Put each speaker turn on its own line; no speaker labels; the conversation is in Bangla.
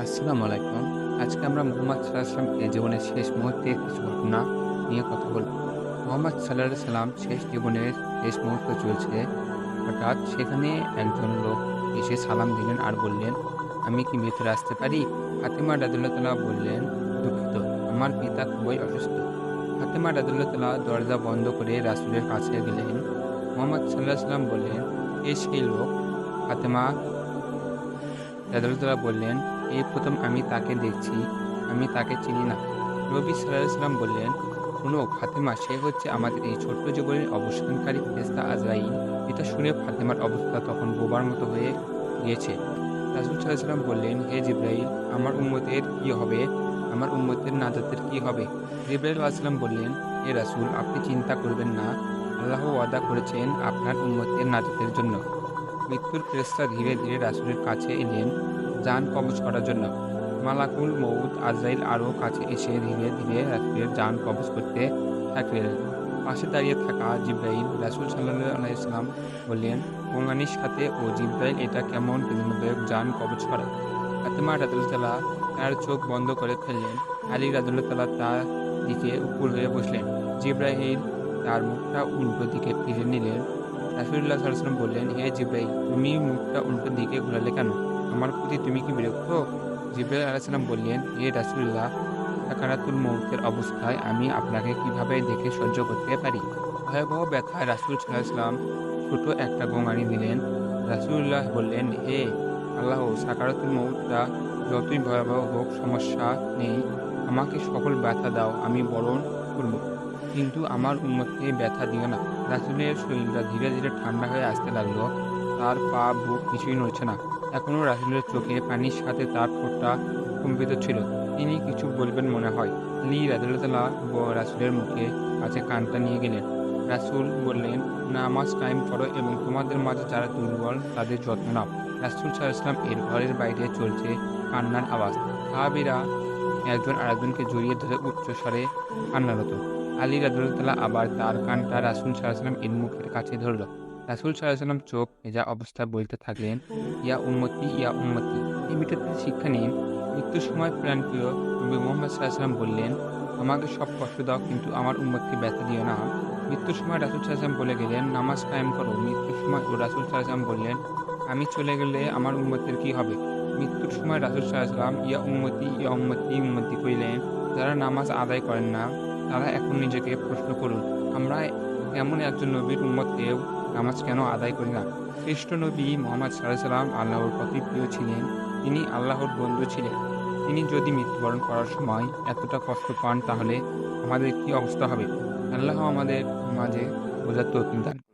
আসসালামু আলাইকুম। আজকে আমরা মুহাম্মদ সাল্লাল্লাহু আলাইহি সাল্লামের জীবনের শেষ মুহূর্তের কিছু ঘটনা নিয়ে কথা বলব। মোহাম্মদ আলাইহি সাল্লাম শেষ জীবনের শেষ মুহূর্ত চলছে। হঠাৎ সেখানে একজন লোক এসে সালাম দিলেন আর বললেন, "আমি কি ভেতরে আসতে পারি?" ফাতেমা রাদিয়াল্লাহু তাআলা বললেন, "দুঃখিত, আমার পিতা খুবই অসুস্থ।" ফাতেমা রাদিয়াল্লাহু তাআলা দরজা বন্ধ করে রাসুলের কাছে গেলেন। মোহাম্মদ আলাইহি সাল্লাম বললেন, "কে সেই লোক?" ফাতেমা তাআলা বললেন, "এই প্রথম আমি তাকে দেখছি, আমি তাকে চিনি না।" নবী সাল্লাম বললেন, "শোনো ফাতেমা, সে হচ্ছে আমাদের এই ছোট্ট জীবনের অবসানকারী ফেরেশতা আজরাইল।" এটা শুনে ফাতেমার অবস্থা তখন বোবার মতো হয়ে গিয়েছে। আলাইহি সাল্লাম বললেন, "হে জিবরাইল, আমার উম্মতের কি হবে? আমার উম্মতের নাজাতের কি হবে?" জিবরাইল আলাইহিস সালাম বললেন, "হে রাসুল আপনি চিন্তা করবেন না। আল্লাহ ওয়াদা করেছেন আপনার উম্মতের নাজাতের জন্য।" মৃত্যুর ফেরেশতা ধীরে ধীরে রাসূলের কাছে এলেন জান কবজ করার জন্য। মালাকুল মউত আজরাইল আরও কাছে এসে ধীরে ধীরে রাসূলের জান কবজ করতে থাকলেন। পাশে দাঁড়িয়ে থাকা জিবরাইল রাসূল সাল্লাল্লাহু আলাইহি ওয়াসাল্লাম বললেন, "গোঙানির সাথে ও জিবরাইল এটা কেমন বেদনাদায়ক জান কবজ করা?" ফাতেমা তাআলা তার চোখ বন্ধ করে ফেললেন। আলী রাদিয়াল্লাহু তাআলা তার দিকে উপুড় হয়ে বসলেন। জিবরাইল তার মুখটা উল্টো দিকে ফিরিয়ে নিলেন। আলাইহি ওয়াসাল্লাম বললেন, "হে জিব্রাই তুমি মুখটা উল্টো দিকে ঘোরালে কেন? আমার প্রতি তুমি কি বিরক্ত?" জিবরাইল আলাইহিস সালাম বললেন, "হে রাসূলুল্লাহ, সাকারাতুল মউতের অবস্থায় আমি আপনাকে কীভাবে দেখে সহ্য করতে পারি?" ভয়াবহ ব্যথায় রাসূল আলাইহি ছোট একটা গোঙানি দিলেন। রাসূলুল্লাহ বললেন, "হে আল্লাহ, সাকারাতুল মউতটা যতই ভয়াবহ হোক সমস্যা নেই। আমাকে সকল ব্যথা দাও, আমি বরণ করব। কিন্তু আমার উম্মতকে ব্যথা দিও না।" রাসূলের শরীরটা ধীরে ধীরে ঠান্ডা হয়ে আসতে লাগল তার পা, বুক কিছুই নড়ছে না। এখনও রাসূলের চোখে পানির সাথে তার ঠোঁটটা কম্পিত ছিল। তিনি কিছু বলবেন মনে হয়। আলী তাআলা রাসূলের মুখে কাছে কানটা নিয়ে গেলেন। রাসূল বললেন, "নামাজ কায়েম করো এবং তোমাদের মাঝে যারা দুর্বল তাদের যত্ন নাও।" রাসূল আলাইহি ওয়াসাল্লাম এর ঘরের বাইরে চলছে কান্নার আওয়াজ। সাহাবীরা একজন আরেকজনকে জড়িয়ে ধরে উচ্চস্বরে কান্নারত। আলী তাআলা আবার তার কানটা রাসূল আলাইহি এর মুখের কাছে ধরল। রাসূল ওয়াসাল্লাম চোখ ভেজা অবস্থায় বলতে থাকলেন, "ইয়া উম্মতি, ইয়া উম্মতি।" এই ভিডিওতে শিক্ষা নিন, মৃত্যুর সময় প্রাণপ্রিয় নবী মোহাম্মদ আলাইহি বললেন, "আমাকে সব কষ্ট দাও কিন্তু আমার উম্মতকে ব্যথা দিও না।" মৃত্যুর সময় রাসূল আলাইহি বলে গেলেন, "নামাজ কায়েম করো।" মৃত্যুর সময় ও রাসূল আলাইহি বললেন, "আমি চলে গেলে আমার উম্মতের কি হবে?" মৃত্যুর সময় রাসূল আলাইহি ইয়া উম্মতি, ইয়া উম্মতি, উম্মতি কইলেন। যারা নামাজ আদায় করেন না, তারা এখন নিজেকে প্রশ্ন করুন, আমরা এমন একজন নবীর উন্মতকেও নামাজ কেন আদায় করি না? শ্রেষ্ঠ নবী মোহাম্মদ আলাইহি আল্লাহর প্রতি প্রিয় ছিলেন। তিনি আল্লাহর বন্ধু ছিলেন। তিনি যদি মৃত্যুবরণ করার সময় এতটা কষ্ট পান তাহলে আমাদের কি অবস্থা হবে? আল্লাহ আমাদের মাঝে বোঝার তৌফিক